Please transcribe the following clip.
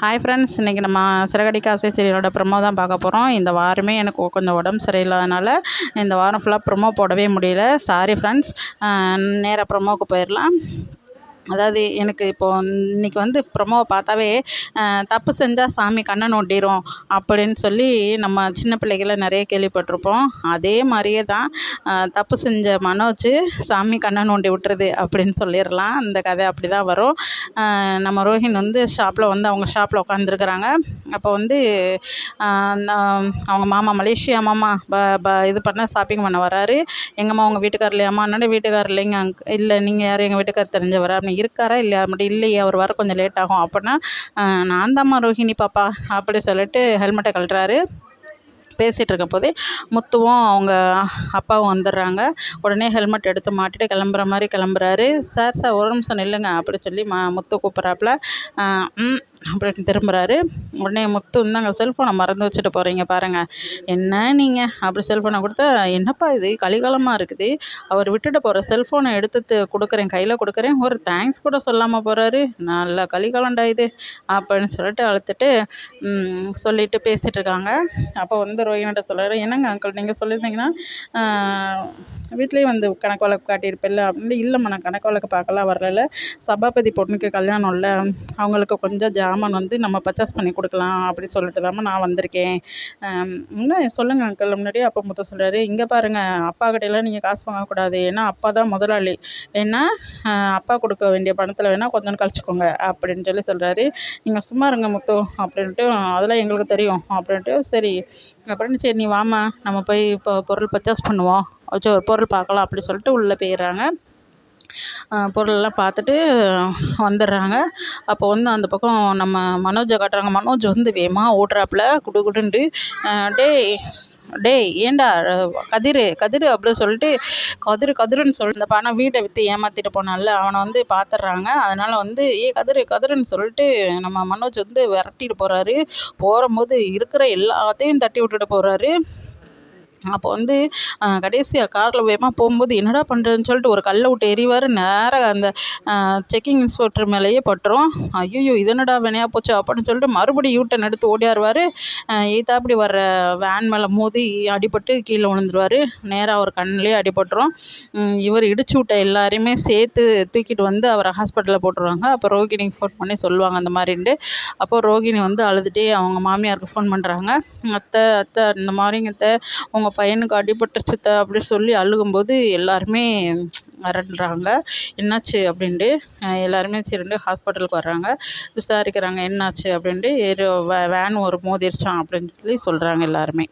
Hi friends இன்றைக்கி நம்ம சிறகடி காசை சீரியலோட ப்ரொமோ தான் பார்க்க போகிறோம் இந்த வாரமே எனக்கு கொஞ்சம் உடம்பு சரியில்லாதனால இந்த வாரம் ஃபுல்லாக ப்ரொமோ போடவே முடியல. சாரி ஃப்ரெண்ட்ஸ் நேராக ப்ரொமோவுக்கு போயிடலாம். அதாவது எனக்கு இப்போது இன்றைக்கி வந்து ப்ரொமோவை பார்த்தாவே தப்பு செஞ்சால் சாமி கண்ணை நோண்டிரும் அப்படின்னு சொல்லி நம்ம சின்ன பிள்ளைகள நிறைய கேள்விப்பட்டிருப்போம். அதே மாதிரியே தான் தப்பு செஞ்ச மனோஜ் சாமி கண்ணை நோண்டி விட்டுருது அப்படின்னு சொல்லிடலாம். இந்த கதை அப்படி தான் வரும் நம்ம ரோஹின் வந்து ஷாப்பில் வந்து அவங்க ஷாப்பில் உட்காந்துருக்குறாங்க அப்போ வந்து அவங்க மாமா மலேசியா மாமா ப ப இது பண்ண ஷாப்பிங் பண்ண வராரு. எங்கம்மா உங்கள் வீட்டுக்கார் இல்லையாம்மா என்னோட வீட்டுக்கார் இல்லைங்க. அங் இல்லை நீங்கள் யார்? எங்கள் வீட்டுக்கார் தெரிஞ்சவர்? அப்படின்னு இருக்காரா? இல்லையா? அப்படி இல்லையே. அவர் வர கொஞ்சம் லேட் ஆகும். அப்படின்னா நான் தாம்மா ரோஹிணி பாப்பா அப்படி சொல்லிட்டு ஹெல்மெட்டை கழட்டுறாரு. பேசிகிட்டு இருக்கும் போதே முத்துவும் அவங்க அப்பாவும் வந்துடுறாங்க. உடனே ஹெல்மெட் எடுத்து மாட்டிட்டு கிளம்புற மாதிரி கிளம்புறாரு. சார் சார் ஒரு நிமிஷம் நில்லுங்க அப்படி சொல்லி மா முத்து கூப்பிட்றாப்புல. அப்படின்னு திரும்புகிறாரு உடனே முத்து இந்தாங்க செல்ஃபோனை மறந்து வச்சுட்டு போகிறீங்க பாருங்கள் என்ன நீங்கள் அப்படி செல்ஃபோனை கொடுத்தா என்னப்பா இது? கலிகாலமாக இருக்குது. அவர் விட்டுட்டு போகிற செல்ஃபோனை எடுத்து கொடுக்குறேன் கையில் கொடுக்குறேன். ஒரு தேங்க்ஸ் கூட சொல்லாமல் போகிறாரு நல்லா கலிகாலம்டா இது அப்படின்னு சொல்லிட்டு அழுத்துட்டு சொல்லிட்டு பேசிகிட்டு இருக்காங்க அப்போ வந்து ரோஹினிட்ட சொல்கிறாரு என்னங்க அங்கிள் நீங்கள் சொல்லியிருந்தீங்கன்னா வீட்லேயும் வந்து கணக்கு வழக்கு காட்டியிருப்பில்ல அப்படின்னு இல்லைம்மா நான் கணக்கு வழக்கு பார்க்கலாம் வரல. சபாபதி பொண்ணுக்கு கல்யாணம் இல்லை. அவங்களுக்கு கொஞ்சம் ஜாமான் வந்து நம்ம பர்ச்சேஸ் பண்ணி கொடுக்கலாம் அப்படின்னு சொல்லிட்டு தாம்மா நான் வந்திருக்கேன். இன்னும் சொல்லுங்கள் அங்கிள் முன்னாடியே அப்பா முத்த சொல்கிறாரு இங்கே பாருங்கள் அப்பா கிட்டேலாம் நீங்கள் காசு வாங்கக்கூடாது ஏன்னா அப்பா தான் முதலாளி. ஏன்னா அப்பா கொடுக்க வேண்டிய பணத்தில் வேணால் கொஞ்சம் கழிச்சிக்கோங்க அப்படின்னு சொல்லி சொல்கிறாரு நீங்கள் சும்மா இருங்க முத்து அப்படின்ட்டு அதெல்லாம் எங்களுக்கு தெரியும் அப்படின்ட்டு சரி அப்புறம் சரி நீ வாம்மா. நம்ம போய் இப்போ பொருள் பர்ச்சேஸ் பண்ணுவோம். ஒரு பொருள் பார்க்கலாம் அப்படி சொல்லிட்டு உள்ளே போயிடுறாங்க. பொருளெல்லாம் பார்த்துட்டு வந்துடுறாங்க. அப்போ வந்து அந்த பக்கம் நம்ம மனோஜை காட்டுறாங்க. மனோஜ் வந்து வேகமாக ஓடுறாப்புல குடு குடுன்ட்டு டேய் டேய் ஏன்டா கதிர் கதிர் அப்படின்னு சொல்லிட்டு கதிர் கதிருன்னு சொல்லி இந்த பணம் வீட்டை விற்று ஏமாற்றிட்டு போனால அவனை வந்து பார்த்துட்றாங்க. அதனால் வந்து ஏ கதிர் கதிருன்னு சொல்லிட்டு நம்ம மனோஜ் வந்து விரட்டிட்டு போகிறாரு போகும்போது இருக்கிற எல்லாத்தையும் தட்டி விட்டுட்டு போகிறாரு அப்போ வந்து கடைசியாக காரில் வேகமாக போகும்போது என்னடா பண்ணுறதுன்னு சொல்லிட்டு ஒரு கல்லை விட்டு எறிவார். நேராக அந்த செக்கிங் இன்ஸ்பெக்டர் மேலேயே பட்டுரும். ஐயோ இது என்னடா வினையாக போச்சு அப்படின்னு சொல்லிட்டு மறுபடியும் யூட்டன் எடுத்து ஓடியாருவார். எய்த்தாப்படி வர்ற வேன் மேலே மோதி அடிபட்டு கீழே விழுந்துருவார். நேராக அவர் கண்ணிலே அடிபட்டுரும். இவர் இடிச்சு விட்ட எல்லாரையுமே சேர்த்து தூக்கிட்டு வந்து அவரை ஹாஸ்பிட்டலில் போட்டுருவாங்க. அப்போ ரோகிணிக்கு ஃபோன் பண்ணி சொல்லுவாங்க அந்த மாதிரின்ட்டு. அப்போ ரோகிணி வந்து அழுதுகிட்டே அவங்க மாமியாருக்கு ஃபோன் பண்ணுறாங்க அத்தை அத்தை இந்த மாதிரிங்க அத்தை. உங்கள் பையனுக்கு அடிபட்டுருச்சு அத்தை அப்படி சொல்லி அழுகும்போது எல்லாருமே அரண்டுறாங்க என்னாச்சு அப்படின்ட்டு எல்லாருமே சரின்ட்டு ஹாஸ்பிட்டலுக்கு வர்றாங்க. விசாரிக்கிறாங்க என்னாச்சு அப்படின்ட்டு ஏதோ வே வேன் ஒரு மோதிருச்சாம் அப்படின்னு சொல்லி சொல்கிறாங்க எல்லாருமே.